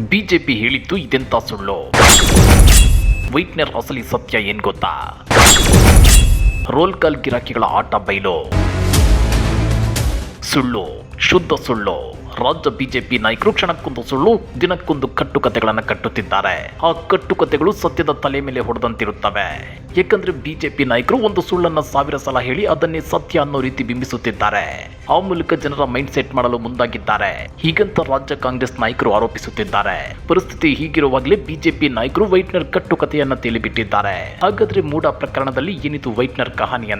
BJP ಹೇಳಿದ್ದು ಇದೆಂತ ಸುಳ್ಳು? ವೈಟ್ನರ್ ಅಸಲಿ ಸತ್ಯ ಏನ್ ಗೊತ್ತಾ? ರೋಲ್ ಕಾಲ್ ಗಿರಾಕಿಗಳ ಆಟ ಬೈಲು. ಸುಳ್ಳು, ಶುದ್ಧ ಸುಳ್ಳು. ರಾಜ್ಯ ಬಿಜೆಪಿ ನಾಯಕರು ಕ್ಷಣಕ್ಕೊಂದು ಸುಳ್ಳು, ದಿನಕ್ಕೊಂದು ಕಟ್ಟುಕತೆಗಳನ್ನು ಕಟ್ಟುತ್ತಿದ್ದಾರೆ. ಆ ಕಟ್ಟುಕತೆಗಳು ಸತ್ಯದ ತಲೆ ಮೇಲೆ ಹೊಡೆದಂತಿರುತ್ತವೆ. ಏಕೆಂದ್ರೆ ಬಿಜೆಪಿ ನಾಯಕರು ಒಂದು ಸುಳ್ಳನ್ನ ಸಾವಿರ ಸಲ ಹೇಳಿ ಅದನ್ನೇ ಸತ್ಯ ಅನ್ನೋ ರೀತಿ ಬಿಂಬಿಸುತ್ತಿದ್ದಾರೆ. ಆ ಮೂಲಕ ಜನರ ಮೈಂಡ್ ಸೆಟ್ ಮಾಡಲು ಮುಂದಾಗಿದ್ದಾರೆ. ಹೀಗಂತ ರಾಜ್ಯ ಕಾಂಗ್ರೆಸ್ ನಾಯಕರು ಆರೋಪಿಸುತ್ತಿದ್ದಾರೆ. ಪರಿಸ್ಥಿತಿ ಹೀಗಿರುವಾಗಲೇ ಬಿಜೆಪಿ ನಾಯಕರು ವೈಟ್ನರ್ ಕಟ್ಟುಕತೆಯನ್ನ ತೇಲಿಬಿಟ್ಟಿದ್ದಾರೆ. ಹಾಗಾದ್ರೆ ಮೂಡ ಪ್ರಕರಣದಲ್ಲಿ ಏನಿದು ವೈಟ್ನರ್ ಕಹಾನಿ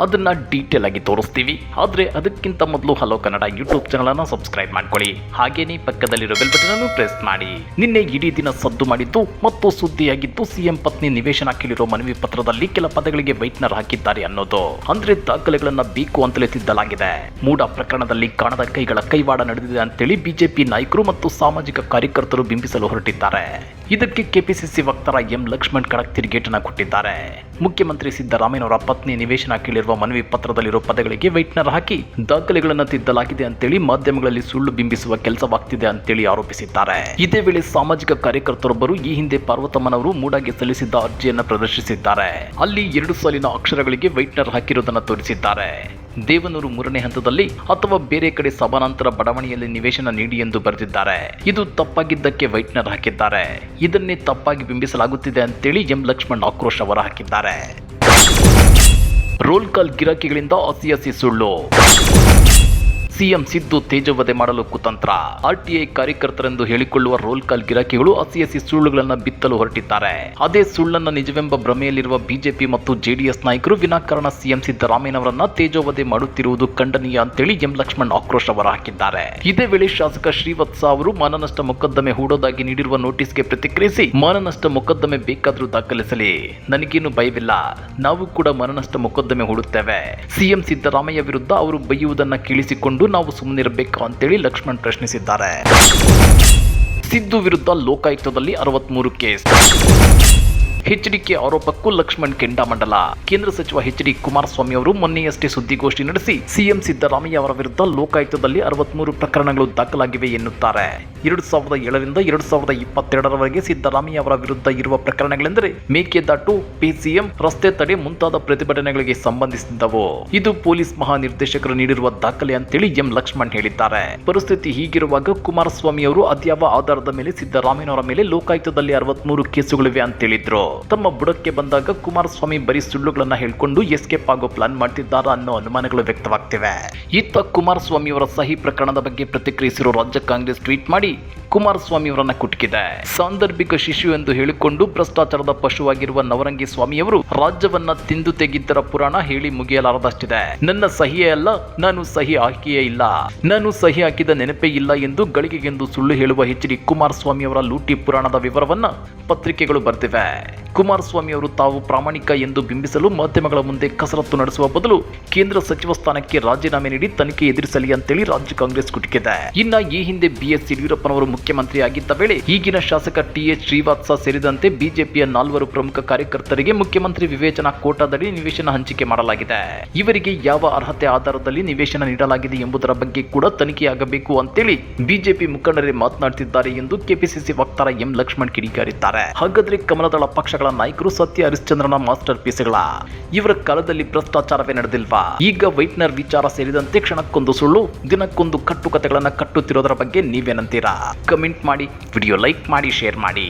ಅದನ್ನ ಡೀಟೇಲ್ ಆಗಿ ತೋರಿಸ್ತೀವಿ. ಆದ್ರೆ ಅದಕ್ಕಿಂತ ಮೊದಲು ಹಲೋ ಕನ್ನಡ ಯೂಟ್ಯೂಬ್ ಚಾನಲ್ ಅನ್ನ ಸಬ್ಸ್ಕ್ರೈಬ್ ಮಾಡ್ಕೊಳ್ಳಿ. ಹಾಗೇನೇ ಪಕ್ಕದಲ್ಲಿರೋ ಬೆಲ್ ಬಟನ್ ಅನ್ನು ಪ್ರೆಸ್ ಮಾಡಿ. ನಿನ್ನೆ ಇಡೀ ದಿನ ಸದ್ದು ಮಾಡಿದ್ದು ಮತ್ತು ಸುದ್ದಿಯಾಗಿದ್ದು ಸಿಎಂ ಪತ್ನಿ ನಿವೇಶನ ಕೇಳಿರೋ ಮನವಿ ಪತ್ರದಲ್ಲಿ ಕೆಲ ಪದಗಳಿಗೆ ವೈಟ್ನರ್ ಹಾಕಿದ್ದಾರೆ ಅನ್ನೋದು. ಅಂದ್ರೆ ದಾಖಲೆಗಳನ್ನ ಬೇಕು ಅಂತಲೇ ತಿದ್ದಲಾಗಿದೆ. ಮೂಡ ಪ್ರಕರಣದಲ್ಲಿ ಕಾಣದ ಕೈಗಳ ಕೈವಾಡ ನಡೆದಿದೆ ಅಂತೇಳಿ ಬಿಜೆಪಿ ನಾಯಕರು ಮತ್ತು ಸಾಮಾಜಿಕ ಕಾರ್ಯಕರ್ತರು ಬಿಂಬಿಸಲು ಹೊರಟಿದ್ದಾರೆ. ಇದಕ್ಕೆ ಕೆಪಿಸಿಸಿ ವಕ್ತಾರ ಎಂ ಲಕ್ಷ್ಮಣ್ ಖಡಕ್ ತಿರುಗೇಟನ ಕೊಟ್ಟಿದ್ದಾರೆ. ಮುಖ್ಯಮಂತ್ರಿ ಸಿದ್ದರಾಮಯ್ಯನವರ ಪತ್ನಿ ನಿವೇಶನ ಕೇಳಿರುವ ಮನವಿ ಪತ್ರದಲ್ಲಿರುವ ಪದಗಳಿಗೆ ವೈಟ್ನರ್ ಹಾಕಿ, ದಾಖಲೆಗಳನ್ನು ತಿದ್ದಲಾಗಿದೆ ಅಂತೇಳಿ ಮಾಧ್ಯಮಗಳಲ್ಲಿ ಸುಳ್ಳು ಬಿಂಬಿಸುವ ಕೆಲಸವಾಗ್ತಿದೆ ಅಂತೇಳಿ ಆರೋಪಿಸಿದ್ದಾರೆ. ಇದೇ ವೇಳೆ ಸಾಮಾಜಿಕ ಕಾರ್ಯಕರ್ತರೊಬ್ಬರು ಈ ಹಿಂದೆ ಪಾರ್ವತಮ್ಮನವರು ಮೂಡಾಗಿ ಸಲ್ಲಿಸಿದ್ದ ಅರ್ಜಿಯನ್ನು ಪ್ರದರ್ಶಿಸಿದ್ದಾರೆ. ಅಲ್ಲಿ ಎರಡು ಸಾಲಿನ ಅಕ್ಷರಗಳಿಗೆ ವೈಟ್ನರ್ ಹಾಕಿರುವುದನ್ನು ತೋರಿಸಿದ್ದಾರೆ. ದೇವನೂರು ಮೂರನೇ ಹಂತದಲ್ಲಿ ಅಥವಾ ಬೇರೆ ಕಡೆ ಸಮಾನಾಂತರ ಬಡಾವಣೆಯಲ್ಲಿ ನಿವೇಶನ ನೀಡಿ ಎಂದು ಬರೆದಿದ್ದಾರೆ. ಇದು ತಪ್ಪಾಗಿದ್ದಕ್ಕೆ ವೈಟ್ನರ್ ಹಾಕಿದ್ದಾರೆ. ಇದನ್ನೇ ತಪ್ಪಾಗಿ ಬಿಂಬಿಸಲಾಗುತ್ತಿದೆ ಅಂತೇಳಿ ಎಂ ಲಕ್ಷ್ಮಣ್ ಆಕ್ರೋಶ್ ಅವರ ಹಾಕಿದ್ದಾರೆ ರೋಲ್ ಕಾಲ್ ಗಿರಾಕಿಗಳಿಂದ ಹಸಿ ಹಸಿ ಸುಳ್ಳು. ಸಿಎಂ ಸಿದ್ದು ತೇಜವಧೆ ಮಾಡಲು ಕುತಂತ್ರ. ಆರ್ಟಿಐ ಕಾರ್ಯಕರ್ತರೆಂದು ಹೇಳಿಕೊಳ್ಳುವ ರೋಲ್ ಕಾಲ್ ಗಿರಾಕಿಗಳು ಹಸಿ ಹಸಿ ಸುಳ್ಳುಗಳನ್ನು ಬಿತ್ತಲು ಹೊರಟಿದ್ದಾರೆ. ಅದೇ ಸುಳ್ಳನ್ನು ನಿಜವೆಂಬ ಭ್ರಮೆಯಲ್ಲಿರುವ ಬಿಜೆಪಿ ಮತ್ತು ಜೆಡಿಎಸ್ ನಾಯಕರು ವಿನಾಕಾರಣ ಸಿಎಂ ಸಿದ್ದರಾಮಯ್ಯನವರನ್ನ ತೇಜೋವಧೆ ಮಾಡುತ್ತಿರುವುದು ಖಂಡನೀಯ ಅಂತೇಳಿ ಎಂ ಲಕ್ಷ್ಮಣ್ ಆಕ್ರೋಶ ಹೊರಹಾಕಿದ್ದಾರೆ. ಇದೇ ವೇಳೆ ಶಾಸಕ ಶ್ರೀವತ್ಸ ಅವರು ಮಾನನಷ್ಟ ಮೊಕದ್ದಮೆ ಹೂಡೋದಾಗಿ ನೀಡಿರುವ ನೋಟಿಸ್ಗೆ ಪ್ರತಿಕ್ರಿಯಿಸಿ ಮಾನನಷ್ಟ ಮೊಕದ್ದಮೆ ಬೇಕಾದರೂ ದಾಖಲಿಸಲಿ. ನನಗೇನು ಭಯವಿಲ್ಲ. ನಾವು ಕೂಡ ಮಾನನಷ್ಟ ಮೊಕದ್ದಮೆ ಹೂಡುತ್ತೇವೆ. ಸಿಎಂ ಸಿದ್ದರಾಮಯ್ಯ ವಿರುದ್ಧ ಅವರು ಬೈಯುವುದನ್ನ ಕೇಳಿಸಿಕೊಂಡು ನಾವು ಸುಮ್ಮನಿರಬೇಕು ಅಂತೇಳಿ ಲಕ್ಷ್ಮಣ್ ಪ್ರಶ್ನಿಸಿದ್ದಾರೆ. ಸಿದ್ದು ವಿರುದ್ಧ ಲೋಕಾಯುಕ್ತದಲ್ಲಿ ಅರವತ್ಮೂರು ಕೇಸ್ ಎಚ್ಡಿಕೆ ಆರೋಪಕ್ಕೂ ಲಕ್ಷ್ಮಣ್ ಕೆಂಡಾಮಂಡಲ ಕೇಂದ್ರ ಸಚಿವ ಎಚ್ ಡಿ ಕುಮಾರಸ್ವಾಮಿ ಅವರು ಮೊನ್ನೆಯಷ್ಟೇ ಸುದ್ದಿಗೋಷ್ಠಿ ನಡೆಸಿ ಸಿಎಂ ಸಿದ್ದರಾಮಯ್ಯ ಅವರ ವಿರುದ್ಧ ಲೋಕಾಯುಕ್ತದಲ್ಲಿ ಅರವತ್ಮೂರು ಪ್ರಕರಣಗಳು ದಾಖಲಾಗಿವೆ ಎನ್ನುತ್ತಾರೆ. ಎರಡು ಸಾವಿರದ ಏಳರಿಂದ ಎರಡು ಸಾವಿರದ ಇಪ್ಪತ್ತೆರಡರವರೆಗೆ ಸಿದ್ದರಾಮಯ್ಯ ಅವರ ವಿರುದ್ಧ ಇರುವ ಪ್ರಕರಣಗಳೆಂದರೆ ಮೇಕೆದಾಟು ಪಿಸಿಎಂ ರಸ್ತೆ ತಡೆ ಮುಂತಾದ ಪ್ರತಿಭಟನೆಗಳಿಗೆ ಸಂಬಂಧಿಸಿದ್ದವು ಇದು ಪೊಲೀಸ್ ಮಹಾನಿರ್ದೇಶಕರು ನೀಡಿರುವ ದಾಖಲೆ ಅಂತೇಳಿ ಎಂ ಲಕ್ಷ್ಮಣ್ ಹೇಳಿದ್ದಾರೆ. ಪರಿಸ್ಥಿತಿ ಹೀಗಿರುವಾಗ ಕುಮಾರಸ್ವಾಮಿ ಅವರು ಅದ್ಯಾವ ಆಧಾರದ ಮೇಲೆ ಸಿದ್ದರಾಮಯ್ಯನವರ ಮೇಲೆ ಲೋಕಾಯುಕ್ತದಲ್ಲಿ ಅರವತ್ಮೂರು ಕೇಸುಗಳಿವೆ ಅಂತೇಳಿದ್ರು. ತಮ್ಮ ಬುಡಕ್ಕೆ ಬಂದಾಗ ಕುಮಾರಸ್ವಾಮಿ ಬರೀ ಸುಳ್ಳುಗಳನ್ನ ಹೇಳ್ಕೊಂಡು ಎಸ್ಕೇಪ್ ಆಗೋ ಪ್ಲಾನ್ ಮಾಡ್ತಿದ್ದಾರಾ ಅನ್ನೋ ಅನುಮಾನಗಳು ವ್ಯಕ್ತವಾಗ್ತಿವೆ. ಇತ್ತ ಕುಮಾರಸ್ವಾಮಿ ಅವರ ಸಹಿ ಪ್ರಕರಣದ ಬಗ್ಗೆ ಪ್ರತಿಕ್ರಿಯಿಸಿರೋ ರಾಜ್ಯ ಕಾಂಗ್ರೆಸ್ ಟ್ವೀಟ್ ಮಾಡಿ ಕುಮಾರಸ್ವಾಮಿ ಅವರನ್ನ ಕುಟುಕಿದೆ. ಸಾಂದರ್ಭಿಕ ಶಿಶು ಎಂದು ಹೇಳಿಕೊಂಡು ಭ್ರಷ್ಟಾಚಾರದ ಪಶುವಾಗಿರುವ ನವರಂಗಿ ಸ್ವಾಮಿಯವರು ರಾಜ್ಯವನ್ನ ತಿಂದು ತೆಗಿದ್ದರ ಪುರಾಣ ಹೇಳಿ ಮುಗಿಯಲಾರದಷ್ಟಿದೆ. ನನ್ನ ಸಹಿಯೇ ಅಲ್ಲ, ನಾನು ಸಹಿ ಹಾಕಿಯೇ ಇಲ್ಲ. ನಾನು ಸಹಿ ಹಾಕಿದ ನೆನಪೇ ಇಲ್ಲ ಎಂದು ಗಳಿಗೆಗೆಂದು ಸುಳ್ಳು ಹೇಳುವ ಎಚ್ ಡಿ ಕುಮಾರಸ್ವಾಮಿ ಅವರ ಲೂಟಿ ಪುರಾಣದ ವಿವರವನ್ನ ಪತ್ರಿಕೆಗಳು ಬರ್ತಿವೆ ಕುಮಾರಸ್ವಾಮಿ ಅವರು ತಾವು ಪ್ರಾಮಾಣಿಕ ಎಂದು ಬಿಂಬಿಸಲು ಮಾಧ್ಯಮಗಳ ಮುಂದೆ ಕಸರತ್ತು ನಡೆಸುವ ಬದಲು ಕೇಂದ್ರ ಸಚಿವ ಸ್ಥಾನಕ್ಕೆ ರಾಜೀನಾಮೆ ನೀಡಿ ತನಿಖೆ ಎದುರಿಸಲಿ ಅಂತೇಳಿ ರಾಜ್ಯ ಕಾಂಗ್ರೆಸ್ ಕುಟುಕಿದೆ. ಇನ್ನ ಈ ಹಿಂದೆ ಬಿಎಸ್ ಯಡಿಯೂರಪ್ಪನವರು ಮುಖ್ಯಮಂತ್ರಿ ಆಗಿದ್ದ ವೇಳೆ ಈಗಿನ ಶಾಸಕ ಟಿಎಚ್ ಶ್ರೀವಾತ್ಸ ಸೇರಿದಂತೆ ಬಿಜೆಪಿಯ ನಾಲ್ವರು ಪ್ರಮುಖ ಕಾರ್ಯಕರ್ತರಿಗೆ ಮುಖ್ಯಮಂತ್ರಿ ವಿವೇಚನಾ ಕೋಟಾದಡಿ ನಿವೇಶನ ಹಂಚಿಕೆ ಮಾಡಲಾಗಿದೆ. ಇವರಿಗೆ ಯಾವ ಅರ್ಹತೆ ಆಧಾರದಲ್ಲಿ ನಿವೇಶನ ನೀಡಲಾಗಿದೆ ಎಂಬುದರ ಬಗ್ಗೆ ಕೂಡ ತನಿಖೆಯಾಗಬೇಕು ಅಂತೇಳಿ ಬಿಜೆಪಿ ಮುಖಂಡರೇ ಮಾತನಾಡುತ್ತಿದ್ದಾರೆ ಎಂದು ಕೆಪಿಸಿಸಿ ವಕ್ತಾರ ಎಂ ಲಕ್ಷ್ಮಣ್ ಕಿಡಿಕಾರಿದ್ದಾರೆ. ಹಾಗಾದ್ರೆ ಕಮಲದಳ ಪಕ್ಷಗಳ ನಾಯಕರು ಸತ್ಯ ಹರಿಶ್ಚಂದ್ರನ ಮಾಸ್ಟರ್ ಪೀಸ್ಗಳ. ಇವರ ಕಾಲದಲ್ಲಿ ಭ್ರಷ್ಟಾಚಾರವೇ ನಡೆದಿಲ್ವಾ? ಈಗ ವೈಟ್ನರ್ ವಿಚಾರ ಸೇರಿದಂತೆ ಕ್ಷಣಕ್ಕೊಂದು ಸುಳ್ಳು, ದಿನಕ್ಕೊಂದು ಕಟ್ಟುಕತೆಗಳನ್ನ ಕಟ್ಟುತ್ತಿರೋದರ ಬಗ್ಗೆ ನೀವೇನಂತೀರಾ? ಕಮೆಂಟ್ ಮಾಡಿ, ವಿಡಿಯೋ ಲೈಕ್ ಮಾಡಿ, ಶೇರ್ ಮಾಡಿ.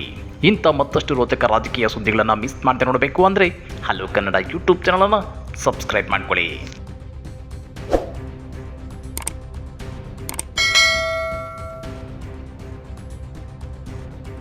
ಇಂಥ ಮತ್ತಷ್ಟು ರೋಚಕ ರಾಜಕೀಯ ಸುದ್ದಿಗಳನ್ನು ಮಿಸ್ ಮಾಡದೆ ನೋಡಬೇಕು ಅಂದರೆ, ಹಲೋ ಕನ್ನಡ ಯೂಟ್ಯೂಬ್ ಚಾನಲನ್ನು ಸಬ್ಸ್ಕ್ರೈಬ್ ಮಾಡ್ಕೊಳ್ಳಿ.